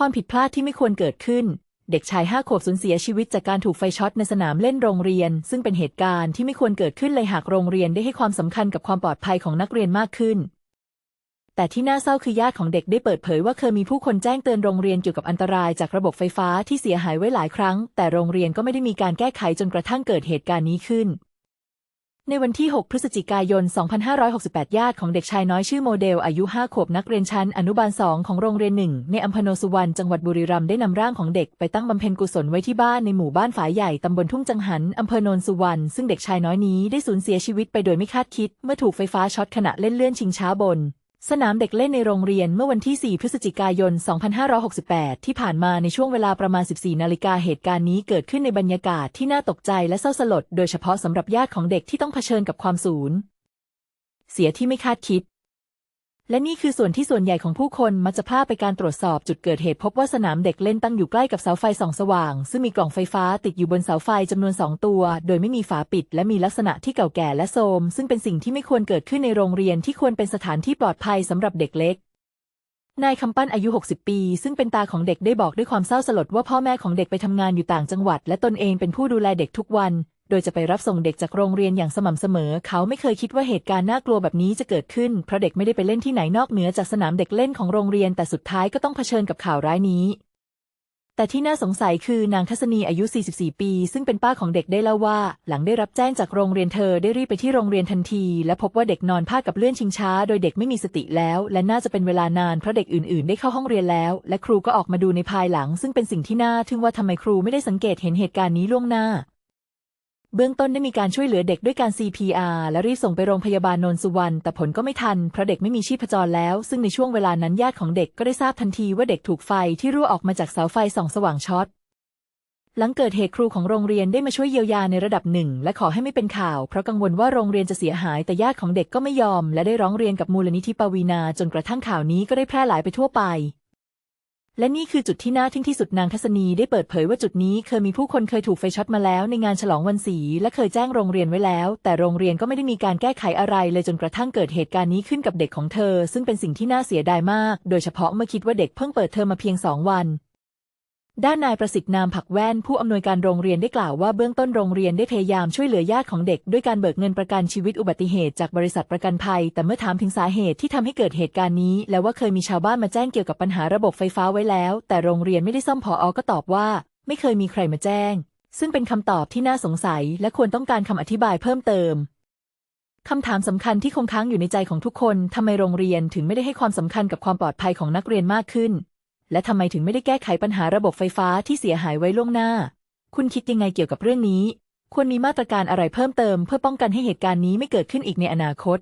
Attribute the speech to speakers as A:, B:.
A: ความผิดพลาดที่ไม่ควรเกิดขึ้น เด็กชายห้าขวบสูญเสียชีวิตจากการถูกไฟช็อตในสนามเล่นโรงเรียน ซึ่งเป็นเหตุการณ์ที่ไม่ควรเกิดขึ้นเลยหากโรงเรียนได้ให้ความสำคัญกับความปลอดภัยของนักเรียนมากขึ้น แต่ที่น่าเศร้าคือญาติของเด็กได้เปิดเผยว่าเคยมีผู้คนแจ้งเตือนโรงเรียนเกี่ยวกับอันตรายจากระบบไฟฟ้าที่เสียหายไว้หลายครั้ง แต่โรงเรียนก็ไม่ได้มีการแก้ไขจนกระทั่งเกิดเหตุการณ์นี้ขึ้น ในวันที่ 6 พฤศจิกายน 2568 ญาติของเด็กชายน้อยชื่อโมเดล อายุ 5 ขวบนักเรียนชั้นอนุบาล 2 ของโรงเรียนหนึ่งในอำเภอโนสุวรรณ จังหวัดบุรีรัมย์ได้นำร่างของเด็กไปตั้งบำเพ็ญกุศลไว้ที่บ้านในหมู่บ้านฝายใหญ่ตำบลทุ่งจังหันอำเภอโนนสุวรรณ ซึ่งเด็กชายน้อยนี้ได้สูญเสียชีวิตไปโดยไม่คาดคิด เมื่อถูกไฟฟ้าช็อตขณะเล่นเลื่อนชิงช้าบน สนามเด็กเล่นในโรงเรียนเมื่อวันที่ 4 พฤศจิกายน 2568 ที่ผ่านมาในช่วงเวลาประมาณ 14 นาฬิกาเหตุการณ์นี้เกิดขึ้นในบรรยากาศที่น่าตกใจและเศร้าสลด โดยเฉพาะสำหรับญาติของเด็กที่ต้องเผชิญกับความสูญเสียที่ไม่คาดคิด และนี่คือส่วนที่ส่วนใหญ่ของผู้คนมักจะพลาดไปการตรวจสอบจุดเกิดเหตุพบว่าสนามเด็กเล่นตั้งอยู่ใกล้กับเสาไฟส่องสว่าง ซึ่งมีกล่องไฟฟ้าติดอยู่บนเสาไฟจำนวนสองตัว โดยไม่มีฝาปิด และมีลักษณะที่เก่าแก่และโทรมซึ่งเป็นสิ่งที่ไม่ควรเกิดขึ้นในโรงเรียนที่ควรเป็นสถานที่ปลอดภัยสำหรับเด็กเล็กนายคำปั้นอายุ 60 ปี ซึ่งเป็นตาของเด็กได้บอกด้วยความเศร้าสลดว่าพ่อแม่ของเด็กไปทำงานอยู่ต่างจังหวัด และตนเองเป็นผู้ดูแลเด็กทุกวัน โดยจะไปรับส่งเด็กจากโรงเรียนอย่างสม่ำเสมอ เขาไม่เคยคิดว่าเหตุการณ์น่ากลัวแบบนี้จะเกิดขึ้น เพราะเด็กไม่ได้ไปเล่นที่ไหนนอกเหนือจากสนามเด็กเล่นของโรงเรียน แต่สุดท้ายก็ต้องเผชิญกับข่าวร้ายนี้ แต่ที่น่าสงสัยคือนางทัศนีอายุ 44 ปี ซึ่งเป็นป้าของเด็กได้เล่าว่า หลังได้รับแจ้งจากโรงเรียนเธอได้รีบไปที่โรงเรียนทันที และพบว่าเด็กนอนพาดกับเลื่อนชิงช้า โดยเด็กไม่มีสติแล้ว และน่าจะเป็นเวลานานเพราะเด็กอื่นๆ ได้เข้าห้องเรียนแล้ว และครูก็ออกมาดูในภายหลัง ซึ่งเป็นสิ่งที่น่าทึ่งว่าทำไมครูไม่ได้สังเกตเห็นเหตุการณ์นี้ล่วงหน้า เบื้องต้นได้มีการช่วยเหลือเด็กด้วยการ CPR และรีบส่งไปโรงพยาบาลนนสุวรรณแต่ผลก็ไม่ทันเพราะเด็กไม่มีชีพจรแล้ว ซึ่งในช่วงเวลานั้นญาติของเด็กก็ได้ทราบทันทีว่าเด็กถูกไฟที่รั่วออกมาจากเสาไฟส่องสว่างช็อตหลังเกิดเหตุครูของโรงเรียนได้มาช่วยเยียวยาในระดับหนึ่ง และขอให้ไม่เป็นข่าว เพราะกังวลว่าโรงเรียนจะเสียหายแต่ญาติของเด็กก็ไม่ยอม และได้ร้องเรียนกับมูลนิธิปวีนาจนกระทั่งข่าวนี้ก็ได้แพร่หลายไปทั่วไป และนี่คือจุดที่น่าทึ่งที่สุดนางทัศนีได้เปิดเผยว่าจุดนี้เคยมีผู้คนเคยถูกไฟช็อตมาแล้วในงานฉลองวันศีและเคยแจ้งโรงเรียนไว้แล้ว แต่โรงเรียนก็ไม่ได้มีการแก้ไขอะไรเลยจนกระทั่งเกิดเหตุการณ์นี้ขึ้นกับเด็กของเธอ ซึ่งเป็นสิ่งที่น่าเสียดายมาก โดยเฉพาะเมื่อคิดว่าเด็กเพิ่งเปิดเทอมมาเพียงสองวัน ด้านนายประสิทธิ์นามผักแว่นผู้อำนวยการโรงเรียนได้กล่าวว่าเบื้องต้นโรงเรียนได้พยายามช่วยเหลือญาติของเด็ก ด้วยการเบิกเงินประกันชีวิตอุบัติเหตุจากบริษัทประกันภัย แต่เมื่อถามถึงสาเหตุที่ทำให้เกิดเหตุการณ์นี้ และว่าเคยมีชาวบ้านมาแจ้งเกี่ยวกับปัญหาระบบไฟฟ้าไว้แล้ว แต่โรงเรียนไม่ได้ซ่อมพออก็ตอบว่า ไม่เคยมีใครมาแจ้ง ซึ่งเป็นคำตอบที่น่าสงสัย และควรต้องการคำอธิบายเพิ่มเติมคำถามสำคัญที่คงค้างอยู่ในใจของทุกคน ทำไมโรงเรียนถึงไม่ได้ให้ความสำคัญกับความปลอดภัยของนักเรียนมากขึ้น และทำไมถึงไม่ได้แก้ไขปัญหาระบบไฟฟ้าที่เสียหายไว้ล่วงหน้า คุณคิดยังไงเกี่ยวกับเรื่องนี้ ควรมีมาตรการอะไรเพิ่มเติมเพื่อป้องกันให้เหตุการณ์นี้ไม่เกิดขึ้นอีกในอนาคต